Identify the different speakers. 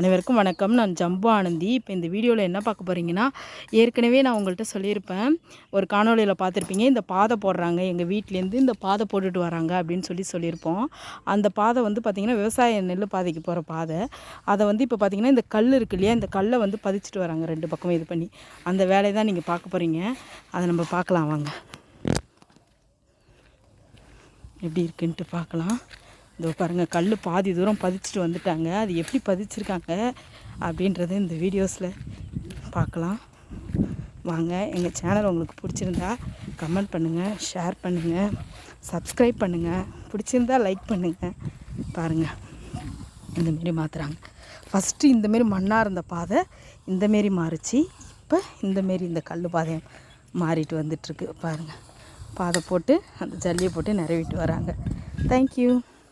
Speaker 1: அனைவருக்கும் வணக்கம். நான் ஜம்பு ஆனந்தி. இப்போ இந்த வீடியோவில் என்ன பார்க்க போகிறீங்கன்னா ஏற்கனவே நான் உங்கள்கிட்ட சொல்லியிருப்பேன். ஒரு காணொளியில் பார்த்துருப்பீங்க. இந்த பாதை போடுறாங்க. எங்கள் வீட்டிலேருந்து இந்த பாதை போட்டுட்டு வராங்க அப்படின்னு சொல்லி சொல்லியிருப்போம். அந்த பாதை வந்து பார்த்திங்கன்னா விவசாய நெல் பாதைக்கு போகிற பாதை. அதை வந்து இப்போ பார்த்திங்கன்னா இந்த கல் இருக்கு இல்லையா? இந்த கல்லை வந்து பதிச்சுட்டு வராங்க ரெண்டு பக்கமும் இது பண்ணி. அந்த வேலையை தான் நீங்கள் பார்க்க போகிறீங்க அதை நம்ம பார்க்கலாம். வாங்க. எப்படி இருக்குன்ட்டு பார்க்கலாம். இதோ பாருங்கள் கல் பாதி தூரம் பதிச்சுட்டு வந்துட்டாங்க. அது எப்படி பதிச்சிருக்காங்க அப்படின்றது இந்த வீடியோஸில் பார்க்கலாம். வாங்க எங்கள் சேனல் உங்களுக்கு பிடிச்சிருந்தா கமெண்ட் பண்ணுங்கள் ஷேர் பண்ணுங்கள் சப்ஸ்கிரைப் பண்ணுங்கள் பிடிச்சிருந்தா லைக் பண்ணுங்கள் பாருங்கள் இந்தமாரி மாற்றுறாங்க ஃபஸ்ட்டு இந்தமாரி மண்ணாக இருந்த பாதை இந்தமாரி மாறிச்சு. இப்போ இந்தமாரி இந்த கல் பாதையம் மாறிட்டு வந்துட்டுருக்கு பாருங்கள் பாதை போட்டு அந்த ஜல்லியை போட்டு நிறவிட்டு வராங்க. தேங்க்யூ